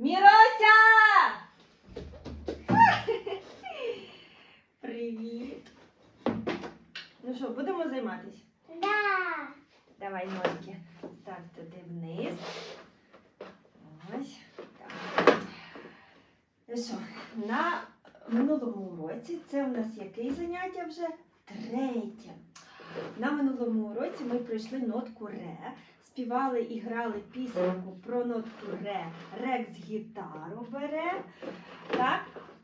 Мірося! Привіт. Ну що, будемо займатися? Да. Давай ножки. Став туди вниз. Ось. Так. Ну що, на минулому уроці це у нас яке заняття вже? Третє. На минулому уроці ми пройшли нотку ре, співали і грали пісеньку про нотку ре. Рекс гітару бере. Так?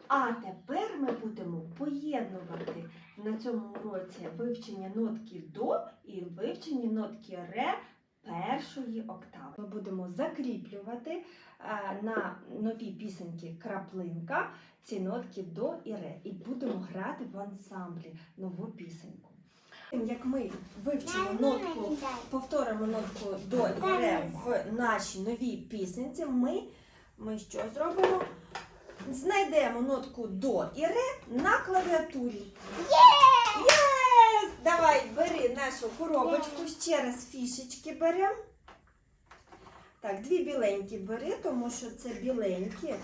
А тепер ми будемо поєднувати на цьому уроці вивчення нотки до і вивчення нотки ре першої октави. Ми будемо закріплювати е, на нові пісеньки краплинка ці нотки до і ре. І будемо грати в ансамблі нову пісеньку. Як ми вивчимо нотку, повторимо нотку до і ре в нашій новій пісенці, ми, ми що зробимо? Знайдемо нотку до і ре на клавіатурі. Єс! Давай, бери нашу коробочку, ще раз фішечки беремо. Так, дві біленькі бери, тому що це біленькі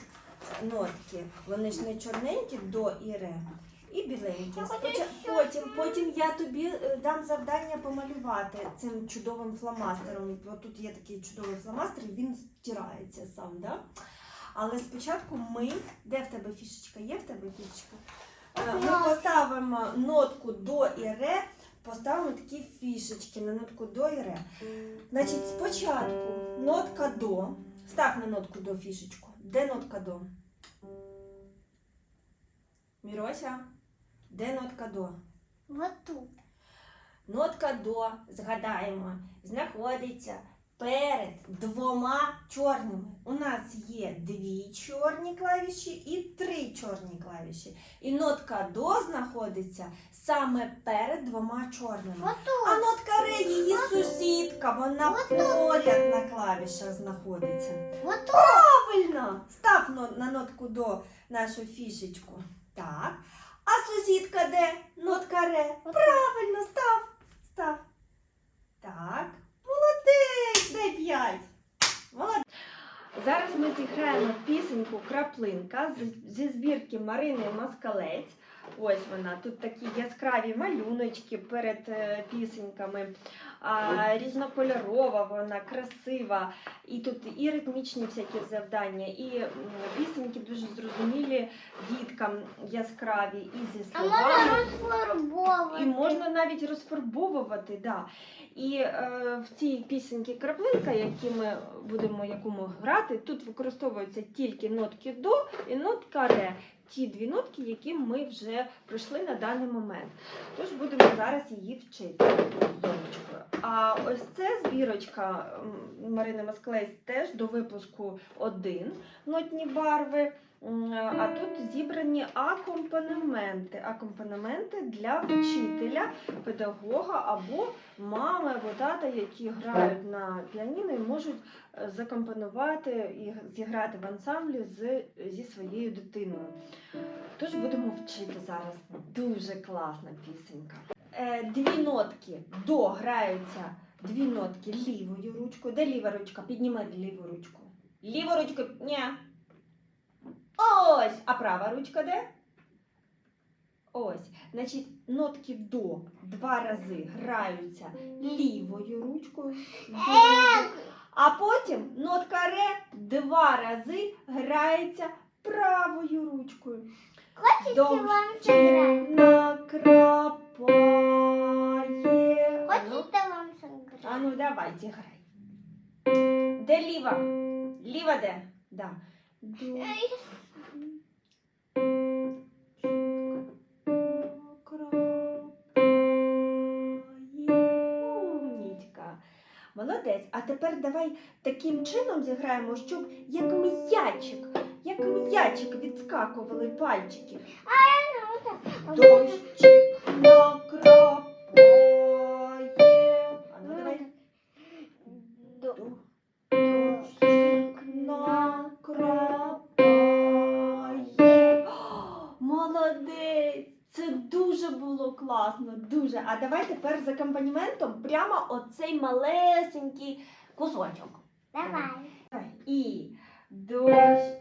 нотки. Вони ж не чорненькі до і ре. І Споча- ще Потім, потім я тобі е, дам завдання помалювати цим чудовим фломастером. Бо тут є такий чудовий фломастер, і він стирається сам, да? Але спочатку ми. Де в тебе фішечка? Є в тебе фішечка? Е, Ми поставимо нотку до і ре, поставимо такі фішечки на нотку до і ре. Значить, спочатку нотка до. Став на нотку до фішечку. Де нотка до? Мірося? Де нотка до? Вот тут. Нотка до, згадаємо, знаходиться перед двома чорними. У нас є дві чорні клавіші і три чорні клавіші. І нотка до знаходиться саме перед двома чорними. Вот А нотка ре її сусідка, вона поряд на клавішах знаходиться. Вот тут. Правильно! Став но- на нотку до нашу фішечку. Так. А сусідка де? Нотка ре. Правильно, став. Став. Так. Молодець! Дай п'ять. Молодець. Зараз ми зіграємо пісеньку Краплинка зі збірки Марини Москалець. Ось вона. Тут такі яскраві малюночки перед е, пісеньками. Різнокольорова, вона красива. І тут і ритмічні всякі завдання, і пісеньки дуже зрозумілі діткам яскраві і зі А словами. можна розфарбовувати. І можна навіть розфарбовувати, да. І е, в цій пісеньці краплинка, які ми будемо яку ми грати, тут використовуються тільки нотки до і нотка ре. Ті дві нотки, які ми вже пройшли на даний момент. Тож будемо зараз її вчити з донечкою. А ось це збірочка Марини Масклейс теж до випуску один нотні барви. А тут зібрані акомпанементи. Акомпанементи для вчителя, педагога або мами або тата, які грають на піаніно і можуть е, закомпонувати і зіграти в ансамблі з, зі своєю дитиною. Тож будемо вчити зараз. Дуже класна пісенька. Е, дві нотки до граються дві нотки лівою ручкою. Де ліва ручка? Підніми ліву ручку. Ліву ручку. Ні. Ось. А права ручка де? Ось. Значить, нотки до два рази граються лівою ручкою. А потім нотка ре два рази грається правою ручкою. Хочете Дощ вам сыграть? накрапає. Хочете вам сыграть? ану, давай, зіграй. Де ліва? Ліва де? Да. До. Молодець. А тепер давай таким чином зіграємо, щоб як м'ячик, як м'ячик відскакували пальчики. Дощик накрапає. Давай тепер з акомпаніментом прямо оцей малесенький кусочок. Давай. І дощик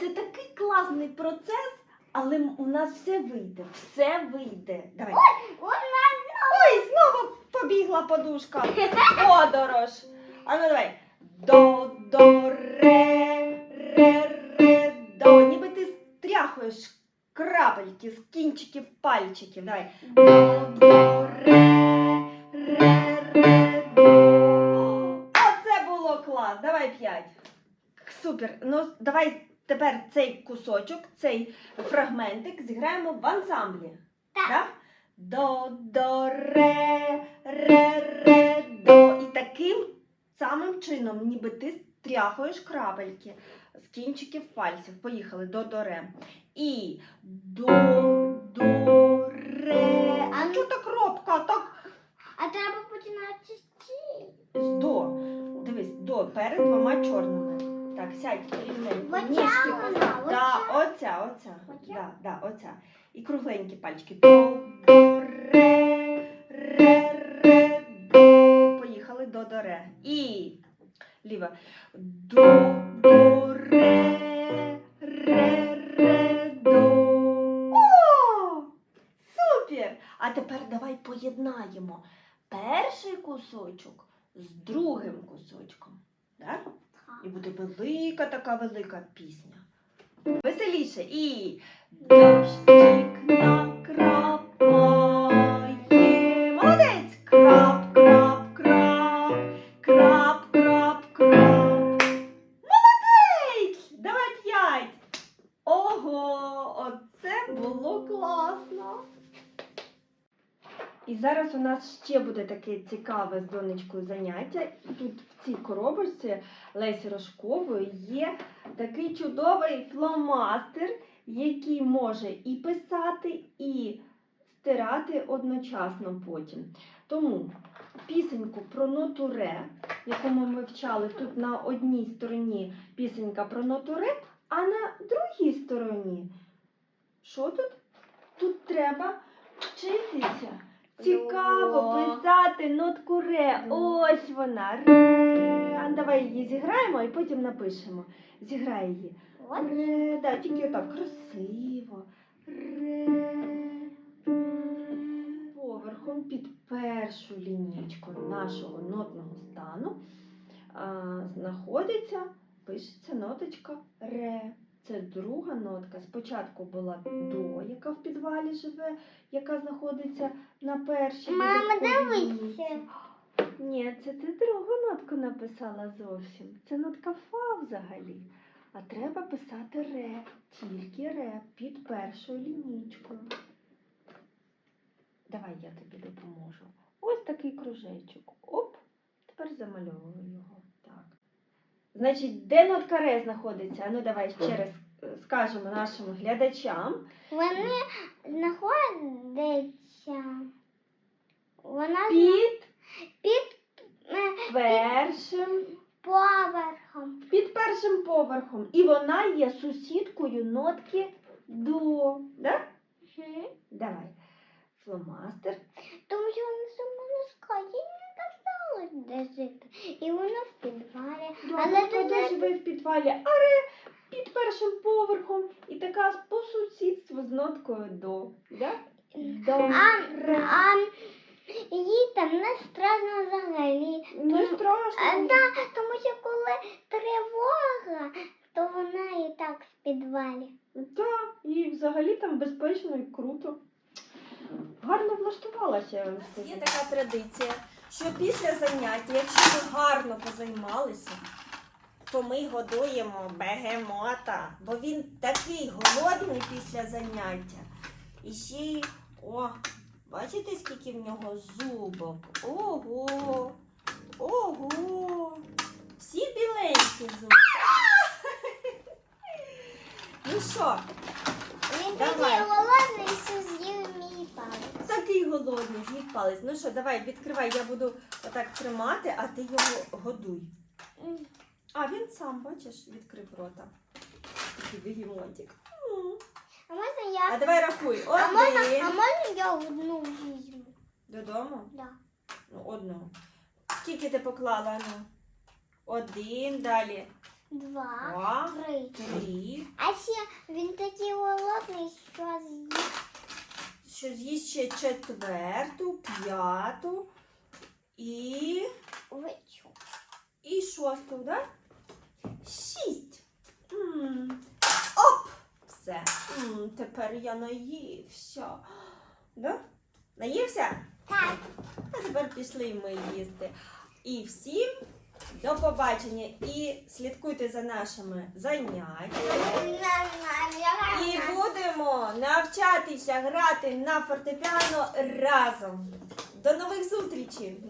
Це такий класний процес, але у нас все вийде. Все вийде. Давай. Ой, знову побігла подушка. Подорож. А ну давай. До, до, ре, ре, ре, до. Ніби ти стряхуєш крапельки з кінчиків пальчиків. Давай. До, до, ре, Супер. Ну, давай тепер цей кусочок, цей фрагментик зіграємо в ансамблі. Так. Да? До, до, ре, ре, ре, до. І таким самим чином, ніби ти стряхуєш крапельки з кінчиків пальців. Поїхали до, до, ре. І до, до, ре. А що так робка? Так А треба починати з до. Дивись, до перед двома чорними. Так, сядь рівненько. Оця Ніжки вона, поза-? Да, оця, оця. Оця? Да, да, оця. І кругленькі пальчики. До, до, ре, ре, ре, до. Поїхали до, до, ре. І ліва. До, до, ре, ре, ре, до. О! Супер! А тепер давай поєднаємо перший кусочок з другим кусочком. Да? І буде велика така велика пісня. Веселіше і дощик накрапає. Молодець! Крап, крап, крап, крап, крап, крап. Молодець! Давай п'ять. Ого, оце було класно. І зараз у нас ще буде таке цікаве з донечкою заняття. І Тут в цій коробочці Лесі Рожкової є такий чудовий фломастер, який може і писати, і стирати одночасно потім. Тому пісеньку про ноту ре, яку ми вивчали тут на одній стороні пісенька про ноту ре, а на другій стороні. Що тут? Тут треба вчитися. Цікаво писати нотку ре. Ось вона. Ре. А давай її зіграємо і потім напишемо. Зіграй її. Ре, да, тільки отак красиво. Ре. Поверхом під першу лінійку нашого нотного стану а, знаходиться, пишеться ноточка ре. Це друга нотка. Спочатку була до, яка в підвалі живе, яка знаходиться на першій. Мама, дивися. Ні, це ти другу нотку написала зовсім. Це нотка фа взагалі. А треба писати ре, тільки ре під першою лінійкою. Давай я тобі допоможу. Ось такий кружечок. Оп, тепер замальовую його. Значить, де нотка ре знаходиться? А Ну давай ще раз скажемо нашим глядачам. Вони знаходяться. Вона Під під е, першим поверхом. під першим поверхом. І вона є сусідкою нотки до. Да? Мгм. Давай. Фломастер. Тому що вона сама не де жити. І вона в підвалі. Але Але до не- живе в підвалі, а ре під першим поверхом. І така по сусідству з ноткою до. Да? До. А, а їй там не страшно взагалі. Не страшно. А, да, тому що коли тривога, то вона і так в підвалі. Так, і взагалі там безпечно і круто. Гарно влаштувалася, У нас є така традиція, що після заняття, якщо ми гарно позаймалися, то ми годуємо бегемота, бо він такий голодний після заняття. І ще й, о, бачите, скільки в нього зубок? Ого! Ого! Всі біленькі зубки. Ну що, Він такий голодний, палець. Такий голодний, з'їв палець. Ну що, давай, відкривай, я буду отак тримати, а ти його годуй. А він сам, бачиш, відкрив рота. Такий бігемотик. А можна А давай рахуй. А можна, а можна я одну візьму? Додому? Да. Ну, одну. Скільки ти поклала? Ну? Один, далі. Два, Два, три. три. А ще він такий голодний, що з'їв. Що з'їсть ще четверту, п'яту і. І шосту, да? Шість. М. Оп! Все. М, Тепер я наївся. Да? Наївся? Так. А тепер пішли ми їсти. І всім до побачення. І слідкуйте за нашими заняттями. І будемо навчатися грати на фортепіано разом. До нових зустрічей!